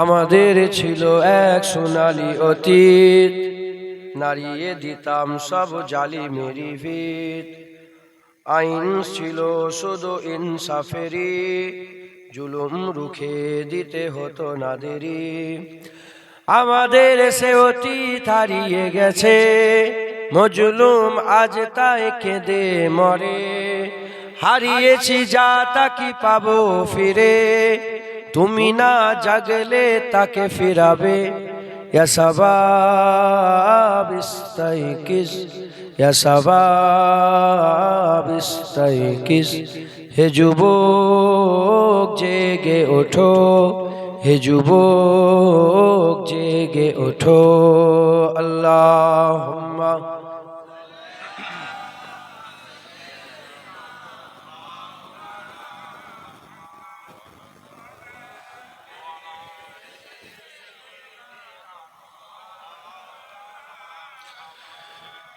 আমাদের ছিল এক সোনালি অতীত। নারিয়ে দিতাম সব জালি মেরি ভিত। আইন ছিল শুধু ইনসাফেরি জুলুম রুখে দিতে হতো না দেরি আমাদের সে অতীত হারিয়ে গেছে, মজলুম আজ তাই কেঁদে মরে। হারিয়েছি যা তা কি পাবো ফিরে তুমি না জাগলে তাকে ফিরাবে। ইয়া সাবাব ইস্তাইকিস, ইয়া সাবাব ইস্তাইকিস। হে যুবক, জেগে ওঠো, হে যুবক, জেগে ওঠো। আল্লাহুম্মা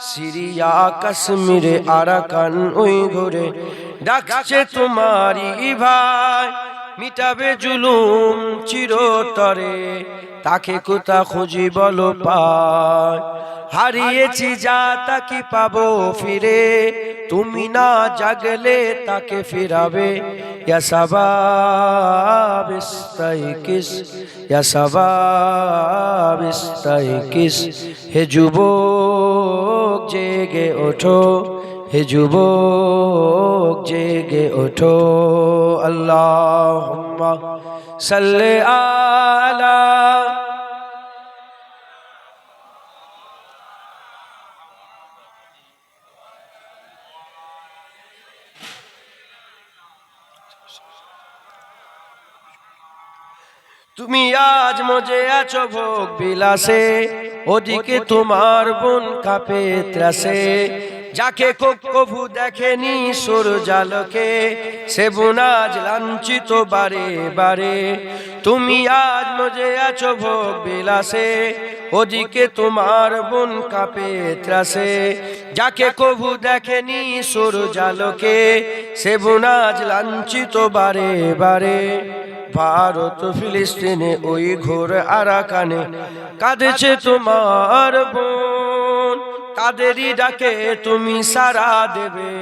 সিরিয়া, কাশ্মীরে আরাকান ওই ঘরে ডাকছে তোমারই ভাই, মিটাবে জুলুম চিরতরে, তাকে কোথা খুঁজি বলো পায় হারিয়েছি যা তাকে পাবো ফিরে? তুমি না জাগলে তাকে ফিরাবে? সাবাব ইস্তাইকিস, হে যুবক। জেগে ওঠো, হে যুবক জেগে ওঠো। আল্লাহুম্মা সাল্লি আলা তুমি আজ মজে আছো ভোগ বিলাসে। ওদিকে তোমার বোন কাপে ত্রাসে, যাকে কভু দেখেনি সুর জালকে সে বোন আজ লাঞ্ছিত বারে বারে। তুমি আজ মজে আছো ভোগ বিলাসে ওদিকে তোমার বোন কাপে ত্রাসে, যাকে কভু দেখেনি সুর জালকে সে বোন আজ লাঞ্ছিত বারে বারে। ভারত, ফিলিস্তিনে ওই ঘোর আরাকানে কাঁদেছে তোমার বোন। কাদেরই ডাকে তুমি সারা দেবে,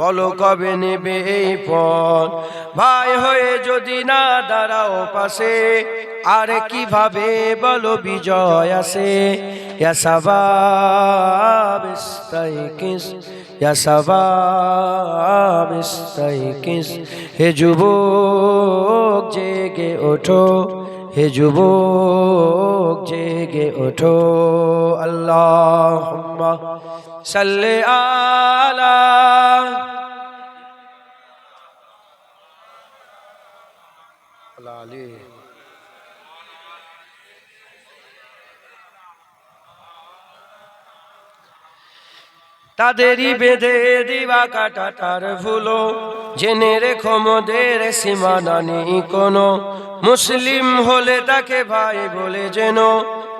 বলো কবে নেবে এই পথ ভাই হয়ে যদি না দাঁড়াও পাশে, আর কীভাবে বলো বিজয় আসে? ইস্তাইকিস ইয়াসাবাব ইস্তাইকিস হে যুবক জেগে ওঠো। হে যুবক জেগে ওঠো। আল্লাহ সাল্লে আলী তাদেরই বেঁধে দিবা কাটাটার ভুলো জেনে রেখো মোদের সীমানা নেই কোনো। মুসলিম হলে তাকে ভাই বলে যেন।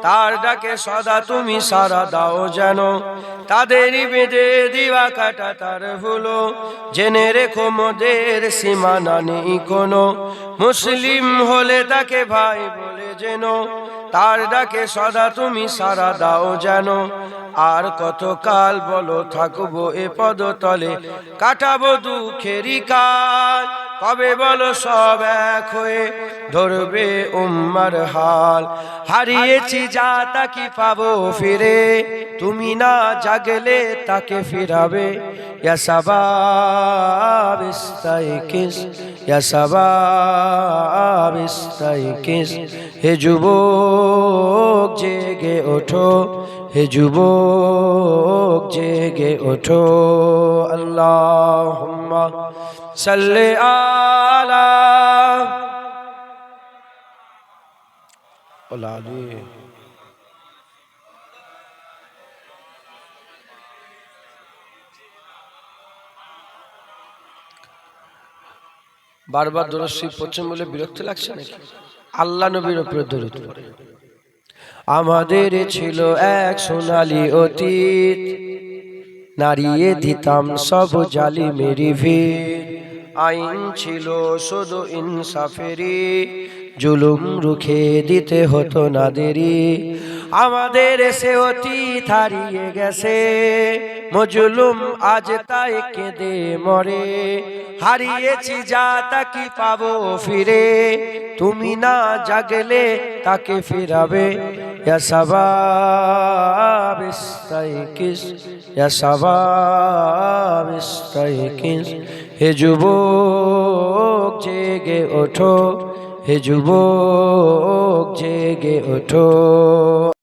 তার ডাকে সদা তুমি সারা দাও যেন। তাদেরই বেঁধে দিবা কাটা তার হলো। জেনে রেখো মোদের সীমানা নেই কোনো। মুসলিম হলে তাকে ভাই বলে যেন তার ডাকে সদা তুমি সারা দাও যেন। আর কত কাল বলো থাকব এ পদতলে। কাটাবো দুঃখেরই কাল। কবে বলো সব এক হয়ে ধরবে উম্মার হাল? হারিয়েছি যা তাকে পাবো ফিরে? তুমি না জাগলে তাকে ফিরাবে। ইয়া সাবাব ইস্তাইকিস ইয়া সাবাব ইস্তাইকিস হে যুবক জেগে ওঠো হে যুবক জেগে ওঠো আল্লাহুম্মা সাল্লি আলা العليم বারবার দরশি পশ্চিম বলে বিরক্ত লাগছে নাকি? আল্লাহ নবীর উপরে দরুদ আমাদের ছিল এক সোনালি অতীত। নারিয়ে দিতাম সব জালি মেরি ভিড়। আইন ছিল শুধু ইনসাফেরি জুলুম রুখে দিতে হতো না দেরি আমাদের সে অতীত হারিয়ে গেছে। মজলুম আজ তাই কেঁদে মরে। হারিয়েছি যা তাকে পাবো ফিরে। তুমি না জাগলে তাকে ফিরাবে। ইয়া ইয়া সাবাব ইস্তাইকিস। হে যুবক জেগে ওঠো। হে যুবক জেগে ওঠো।